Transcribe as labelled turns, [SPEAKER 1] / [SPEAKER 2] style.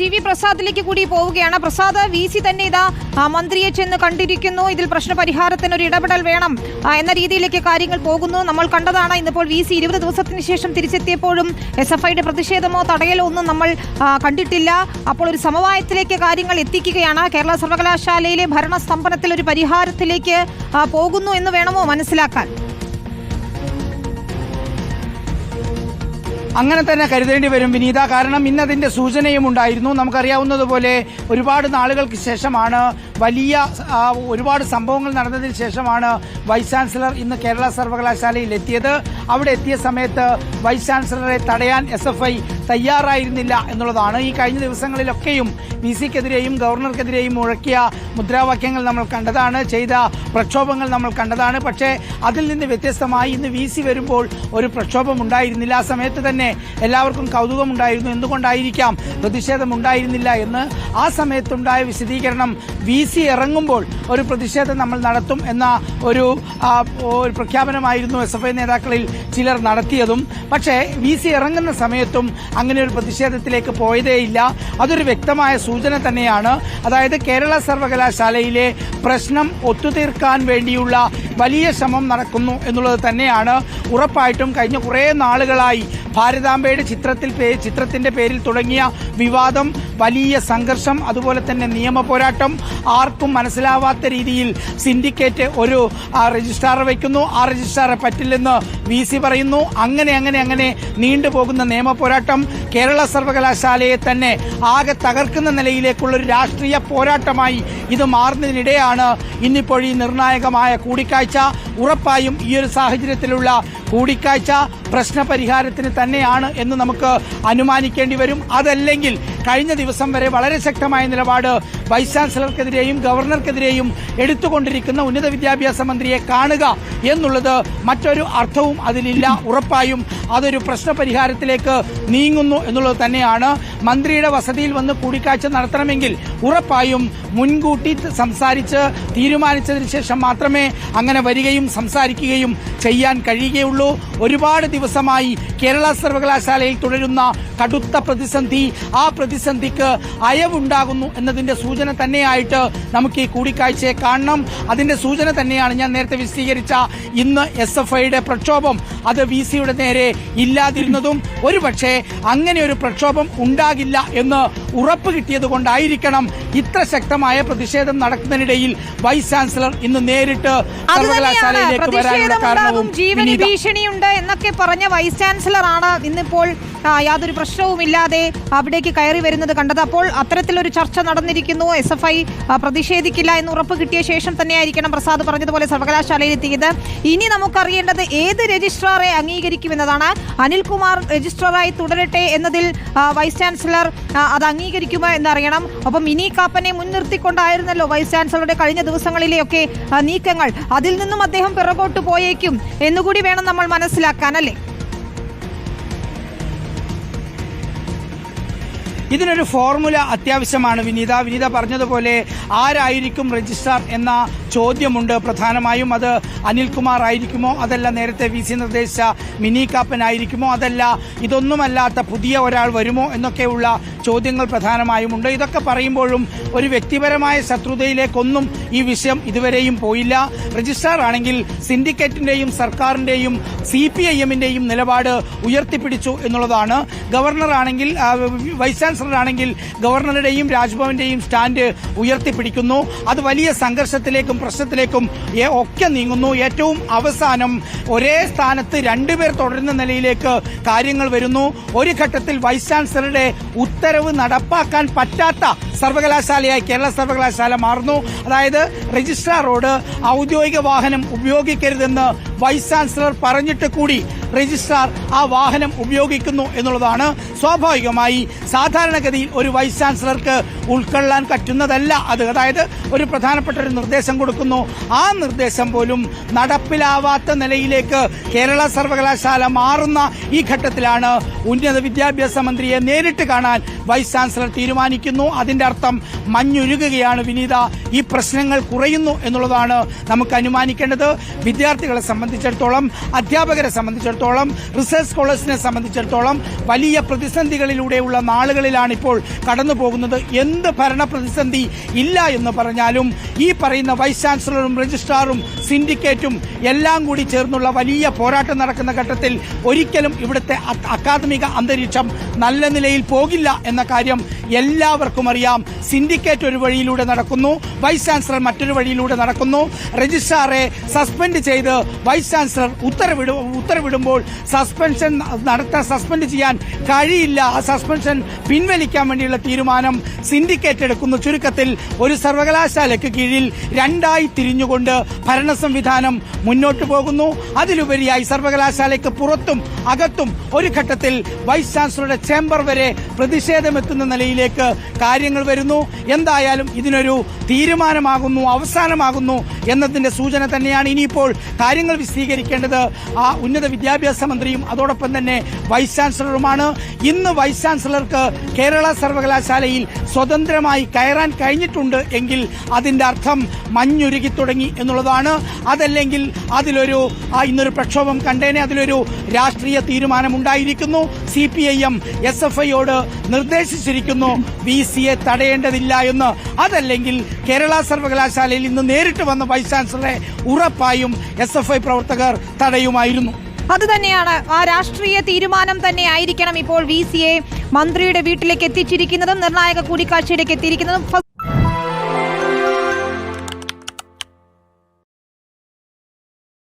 [SPEAKER 1] T V പ്രസാദിലേക്ക് കൂടി പോവുകയാണ്. Prasad V C തന്നെ ഇതാ മന്ത്രിയെ ചെന്ന് കണ്ടിരിക്കുന്നു. ഇതിൽ പ്രശ്ന പരിഹാരത്തിന് ഒരു ഇടപെടൽ വേണം. എന്ന രീതിയിലേക്ക് കാര്യങ്ങൾ പോകുന്നു. നമ്മൾ കണ്ടതാണ് ഇന്നിപ്പോൾ വി സി ഇരുപത് ദിവസത്തിന് ശേഷം തിരിച്ചെത്തിയപ്പോഴും എസ് എഫ് ഐയുടെ പ്രതിഷേധമോ തടയലോ ഒന്നും നമ്മൾ കണ്ടിട്ടില്ല. അപ്പോൾ ഒരു സമവായത്തിലേക്ക് കാര്യങ്ങൾ എത്തിക്കുകയാണ്. കേരള സർവകലാശാലയിലെ ഭരണസ്തംഭനത്തിൽ ഒരു പരിഹാരത്തിലേക്ക് പോകുന്നു എന്ന് വേണമോ മനസ്സിലാക്കാൻ?
[SPEAKER 2] അങ്ങനെ തന്നെ കരുതേണ്ടി വരും വിനീത. കാരണം ഇന്നതിന്റെ സൂചനയും ഉണ്ടായിരുന്നു. നമുക്കറിയാവുന്നതുപോലെ ഒരുപാട് നാളുകൾക്ക് ശേഷമാണ് വലിയ ഒരുപാട് സംഭവങ്ങൾ നടന്നതിന് ശേഷമാണ് വൈസ് ചാൻസലർ ഇന്ന് കേരള സർവകലാശാലയിൽ എത്തിയത് അവിടെ എത്തിയ സമയത്ത് വൈസ് ചാൻസലറെ തടയാൻ എസ് തയ്യാറായിരുന്നില്ല എന്നുള്ളതാണ് ഈ കഴിഞ്ഞ ദിവസങ്ങളിലൊക്കെയും വി സിക്കെതിരെയും ഗവർണർക്കെതിരെയും മുഴക്കിയ മുദ്രാവാക്യങ്ങൾ നമ്മൾ കണ്ടതാണ് ചെയ്ത പ്രക്ഷോഭങ്ങൾ നമ്മൾ കണ്ടതാണ്. പക്ഷേ അതിൽ നിന്ന് വ്യത്യസ്തമായി ഇന്ന് വി സി വരുമ്പോൾ ഒരു പ്രക്ഷോഭം ഉണ്ടായിരുന്നില്ല. ആ സമയത്ത് തന്നെ എല്ലാവർക്കും കൗതുകമുണ്ടായിരുന്നു. എന്തുകൊണ്ടായിരിക്കാം പ്രതിഷേധം ഉണ്ടായിരുന്നില്ല എന്ന്? ആ സമയത്തുണ്ടായ വിശദീകരണം വി സി ഇറങ്ങുമ്പോൾ ഒരു പ്രതിഷേധം നമ്മൾ നടത്തും എന്ന ഒരു ഒരു പ്രഖ്യാപനമായിരുന്നു എസ് എഫ് ഐ നേതാക്കളിൽ ചിലർ നടത്തിയതും. പക്ഷേ വി സി ഇറങ്ങുന്ന സമയത്തും അങ്ങനെ ഒരു പ്രതിഷേധത്തിലേക്ക് പോയതേയില്ല അതൊരു വ്യക്തമായ സൂചന തന്നെയാണ്. അതായത് കേരള സർവകലാശാലയിലെ പ്രശ്നം ഒത്തുതീർക്കാൻ വേണ്ടിയുള്ള വലിയ ശ്രമം നടക്കുന്നു എന്നുള്ളത് തന്നെയാണ് ഉറപ്പായിട്ടും കഴിഞ്ഞ കുറേ നാളുകളായി ഭാരതാംബയുടെ ചിത്രത്തിൽ ചിത്രത്തിന്റെ പേരിൽ തുടങ്ങിയ വിവാദം വലിയ സംഘർഷം അതുപോലെ തന്നെ നിയമ പോരാട്ടം ആർക്കും മനസ്സിലാവാത്ത രീതിയിൽ സിൻഡിക്കേറ്റ് ഒരു രജിസ്ട്രാറെ വയ്ക്കുന്നു. ആ രജിസ്ട്രാറെ പറ്റില്ലെന്ന് വി സി പറയുന്നു. അങ്ങനെ അങ്ങനെ അങ്ങനെ നീണ്ടുപോകുന്ന നിയമ പോരാട്ടം കേരള സർവകലാശാലയെ തന്നെ ആകെ തകർക്കുന്ന നിലയിലേക്കുള്ള ഒരു രാഷ്ട്രീയ പോരാട്ടമായി ഇത് മാറുന്നതിനിടെയാണ് ഇന്നിപ്പോൾ ഈ നിർണായകമായ കൂടിക്കാഴ്ച ഉറപ്പായും ഈ ഒരു സാഹചര്യത്തിലുള്ള കൂടിക്കാഴ്ച പ്രശ്ന പരിഹാരത്തിന് തന്നെയാണ് എന്ന് നമുക്ക് അനുമാനിക്കേണ്ടി വരും. അതല്ലെങ്കിൽ കഴിഞ്ഞ ദിവസം വരെ വളരെ ശക്തമായ നിലപാട് വൈസ് ചാൻസലർക്കെതിരെയും ഗവർണർക്കെതിരെയും എടുത്തുകൊണ്ടിരിക്കുന്ന ഉന്നത വിദ്യാഭ്യാസ മന്ത്രിയെ കാണുക എന്നുള്ളത് മറ്റൊരു അർത്ഥവും അതിലില്ല. ഉറപ്പായും അതൊരു പ്രശ്ന പരിഹാരത്തിലേക്ക് നീങ്ങുന്നു എന്നുള്ളത് തന്നെയാണ്. മന്ത്രിയുടെ വസതിയിൽ വന്ന് കൂടിക്കാഴ്ച നടത്തണമെങ്കിൽ ഉറപ്പായും മുൻകൂട്ടി സംസാരിച്ച് തീരുമാനിച്ചതിന് ശേഷം മാത്രമേ അങ്ങനെ വരികയും സംസാരിക്കുകയും ചെയ്യാൻ കഴിയുകയുള്ളൂ. ഒരുപാട് ദിവസമായി കേരള സർവകലാശാലയിൽ തുടരുന്ന കടുത്ത പ്രതിസന്ധി ആ പ്രതിസന്ധിക്ക് അയവുണ്ടാകുന്നു എന്നതിന്റെ സൂചന തന്നെയായിട്ട് നമുക്ക് ഈ കൂടിക്കാഴ്ചയെ കാണണം. അതിന്റെ സൂചന തന്നെയാണ് ഞാൻ നേരത്തെ വിശദീകരിച്ച ഇന്ന് എസ് എഫ് ഐയുടെ പ്രക്ഷോഭം. അത് വി സിയുടെ നേരെ ഇല്ലാതിരുന്നതും ഒരുപക്ഷെ അങ്ങനെ ഒരു പ്രക്ഷോഭം ഉണ്ടാകില്ല എന്ന് ഉറപ്പ് കിട്ടിയത് കൊണ്ടായിരിക്കണം ഇത്ര ശക്തമായ പ്രതിഷേധം നടക്കുന്നതിനിടയിൽ വൈസ് ചാൻസലർ ഇന്ന് നേരിട്ട് സർവകലാശാലയിലേക്ക് വരാനുള്ള കാരണവും
[SPEAKER 1] പ്രതിഷേധമുണ്ടാകും ഭീഷണിയുണ്ട് എന്നൊക്കെ പറഞ്ഞ വൈസ് ചാൻസലർ ആണ് ഇന്നിപ്പോൾ യാതൊരു പ്രശ്നവുമില്ലാതെ അവിടേക്ക് കയറി വരുന്നത് കണ്ടത്. അപ്പോൾ അത്തരത്തിലൊരു ചർച്ച നടന്നിരിക്കുന്നു. എസ് എഫ് ഐ പ്രതിഷേധിക്കില്ല എന്ന് ഉറപ്പ് കിട്ടിയ ശേഷം തന്നെയായിരിക്കണം പ്രസാദ് പറഞ്ഞതുപോലെ സർവകലാശാലയിൽ എത്തിയത് ഇനി നമുക്കറിയേണ്ടത് ഏത് രജിസ്ട്രാറെ അംഗീകരിക്കുമെന്നതാണ്. അനിൽകുമാർ രജിസ്ട്രാറായി തുടരട്ടെ എന്നതിൽ വൈസ് ചാൻസലർ അത് അംഗീകരിക്കുമോ എന്നറിയണം. ഒപ്പം മിനി കാപ്പനെ മുൻനിർത്തിക്കൊണ്ടായിരുന്നല്ലോ വൈസ് ചാൻസലറുടെ കഴിഞ്ഞ ദിവസങ്ങളിലെയൊക്കെ നീക്കങ്ങൾ. അതിൽ നിന്നും അദ്ദേഹം പിറകോട്ട് പോയേക്കും എന്നുകൂടി വേണം നമ്മൾ മനസ്സിലാക്കാൻ അല്ലേ?
[SPEAKER 2] ഇതിനൊരു ഫോർമുല അത്യാവശ്യമാണ്. വിനീത വിനീത പറഞ്ഞതുപോലെ ആരായിരിക്കും രജിസ്ട്രാർ എന്ന ചോദ്യമുണ്ട്. പ്രധാനമായും അത് അനിൽകുമാർ ആയിരിക്കുമോ? അതല്ല നേരത്തെ വി സി നിർദ്ദേശിച്ച മിനി കാപ്പൻ ആയിരിക്കുമോ അതല്ല ഇതൊന്നുമല്ലാത്ത പുതിയ ഒരാൾ വരുമോ? എന്നൊക്കെയുള്ള ചോദ്യങ്ങൾ പ്രധാനമായും ഉണ്ട് ഇതൊക്കെ പറയുമ്പോഴും ഒരു വ്യക്തിപരമായ ശത്രുതയിലേക്കൊന്നും ഈ വിഷയം ഇതുവരെയും പോയില്ല. രജിസ്ട്രാർ ആണെങ്കിൽ സിൻഡിക്കേറ്റിന്റെയും സർക്കാരിന്റെയും സി പി ഐ എമ്മിന്റെയും നിലപാട് ഉയർത്തിപ്പിടിച്ചു എന്നുള്ളതാണ്. ഗവർണർ ആണെങ്കിൽ വൈസ് ചാൻസലർ ആണെങ്കിൽ ഗവർണറുടെയും രാജ്ഭവന്റെയും സ്റ്റാൻഡ് ഉയർത്തിപ്പിടിക്കുന്നു. അത് വലിയ സംഘർഷത്തിലേക്കും പ്രശ്നത്തിലേക്കും ഒക്കെ നീങ്ങുന്നു. ഏറ്റവും അവസാനം ഒരേ സ്ഥാനത്ത് രണ്ടുപേർ തുടരുന്ന നിലയിലേക്ക് കാര്യങ്ങൾ വരുന്നു. ഒരു ഘട്ടത്തിൽ വൈസ് ചാൻസലറുടെ ഉത്തരവ് നടപ്പാക്കാൻ പറ്റാത്ത സർവകലാശാലയായി കേരള സർവകലാശാല മാറുന്നു. അതായത് രജിസ്ട്രാറോട് ഔദ്യോഗിക വാഹനം ഉപയോഗിക്കരുതെന്ന് വൈസ് ചാൻസലർ പറഞ്ഞിട്ട് കൂടി രജിസ്ട്രാർ ആ വാഹനം ഉപയോഗിക്കുന്നു എന്നുള്ളതാണ്. സ്വാഭാവികമായി സാധാരണഗതിയിൽ ഒരു വൈസ് ചാൻസലർക്ക് ഉൾക്കൊള്ളാൻ പറ്റുന്നതല്ല അത്. അതായത് ഒരു പ്രധാനപ്പെട്ട ഒരു നിർദ്ദേശം കൊടുക്കുന്നു. ആ നിർദ്ദേശം പോലും നടപ്പിലാവാത്ത നിലയിലേക്ക് കേരള സർവകലാശാല മാറുന്ന ഈ ഘട്ടത്തിലാണ് ഉന്നത വിദ്യാഭ്യാസ മന്ത്രിയെ നേരിട്ട് കാണാൻ വൈസ് ചാൻസലർ തീരുമാനിക്കുന്നു. അതിന്റെ അർത്ഥം മഞ്ഞുരുകുകയാണ് വിനീത. ഈ പ്രശ്നങ്ങൾ കുറയുന്നു എന്നുള്ളതാണ് നമുക്ക് അനുമാനിക്കേണ്ടത്. വിദ്യാർത്ഥികളെ സംബന്ധിച്ചിടത്തോളം അധ്യാപകരെ സംബന്ധിച്ചിടത്തോളം റിസർച്ച് സ്കോളേഴ്സിനെ സംബന്ധിച്ചിടത്തോളം വലിയ പ്രതിസന്ധികളിലൂടെയുള്ള നാളുകളിലാണ് ഇപ്പോൾ കടന്നു പോകുന്നത്. എന്ത് ഭരണ പ്രതിസന്ധി ഇല്ല എന്ന് പറഞ്ഞാലും ഈ പറയുന്ന വൈസ് ചാൻസലറും രജിസ്ട്രാറും സിൻഡിക്കേറ്റും എല്ലാം കൂടി ചേർന്നുള്ള വലിയ പോരാട്ടം നടക്കുന്ന ഘട്ടത്തിൽ ഒരിക്കലും ഇവിടുത്തെ അക്കാദമിക അന്തരീക്ഷം നല്ല നിലയിൽ പോകില്ല എന്ന കാര്യം എല്ലാവർക്കും അറിയാം. സിൻഡിക്കേറ്റ് ഒരു വഴിയിലൂടെ നടക്കുന്നു. വൈസ് ചാൻസലർ മറ്റൊരു വഴിയിലൂടെ നടക്കുന്നു. രജിസ്ട്രാറെ സസ്പെൻഡ് ചെയ്ത് വൈസ് ചാൻസലർ ഉത്തരവിട ഉത്തരവിടുമ്പോൾ സസ്പെൻഷൻ നടത്താൻ സസ്പെൻഡ് ചെയ്യാൻ കഴിയില്ല. ആ സസ്പെൻഷൻ പിൻവലിക്കാൻ വേണ്ടിയുള്ള തീരുമാനം സിൻഡിക്കേറ്റ് എടുക്കുന്നു. ചുരുക്കത്തിൽ ഒരു സർവകലാശാലയ്ക്ക് കീഴിൽ രണ്ടായി തിരിഞ്ഞുകൊണ്ട് ഭരണ സംവിധാനം മുന്നോട്ട് പോകുന്നു. അതിലുപരിയായി സർവകലാശാലയ്ക്ക് പുറത്തും അകത്തും ഒരു ഘട്ടത്തിൽ വൈസ് ചാൻസലറുടെ ചേംബർ വരെ പ്രതിഷേധമെത്തുന്ന നിലയിലേക്ക് കാര്യങ്ങൾ വരുന്നു. എന്തായാലും ഇതിനൊരു തീരുമാനമാകുന്നു അവസാനമാകുന്നു എന്നതിന്റെ സൂചന തന്നെയാണ് ഇനിയിപ്പോൾ കാര്യങ്ങൾ വിശദീകരിക്കേണ്ടത്. ആ ഉന്നത വിദ്യാഭ്യാസ മന്ത്രിയും അതോടൊപ്പം തന്നെ വൈസ് ചാൻസലറുമാണ്. ഇന്ന് വൈസ് ചാൻസലർക്ക് കേരള സർവകലാശാലയിൽ സ്വതന്ത്രമായി കയറാൻ കഴിഞ്ഞിട്ടുണ്ട് എങ്കിൽ അതിന്റെ അർത്ഥം മഞ്ഞുരുകി തുടങ്ങി എന്നുള്ളതാണ്. അതല്ലെങ്കിൽ അതിലൊരു ആ ഇന്നൊരു പ്രക്ഷോഭം കണ്ടേനെ അതിലൊരു രാഷ്ട്രീയ തീരുമാനം ഉണ്ടായിരിക്കുന്നു C P I M S F ഐയോട് നിർദ്ദേശിച്ചിരിക്കുന്നു വി സിയെ തടയേണ്ടതില്ല എന്ന്. അതല്ലെങ്കിൽ കേരള സർവകലാശാലയിൽ ഇന്ന് നേരിട്ട് വന്ന വൈസ് ചാൻസലറെ ഉറപ്പായും എസ് എഫ് ഐ പ്രവർത്തകർ തടയുമായിരുന്നു.
[SPEAKER 1] അത് തന്നെയാണ് ആ രാഷ്ട്രീയ തീരുമാനം തന്നെ ആയിരിക്കണം ഇപ്പോൾ വി സിയെ മന്ത്രിയുടെ വീട്ടിലേക്ക് എത്തിച്ചിരിക്കുന്നതും നിർണായക കൂടിക്കാഴ്ചയിലേക്ക് എത്തിയിരിക്കുന്നതും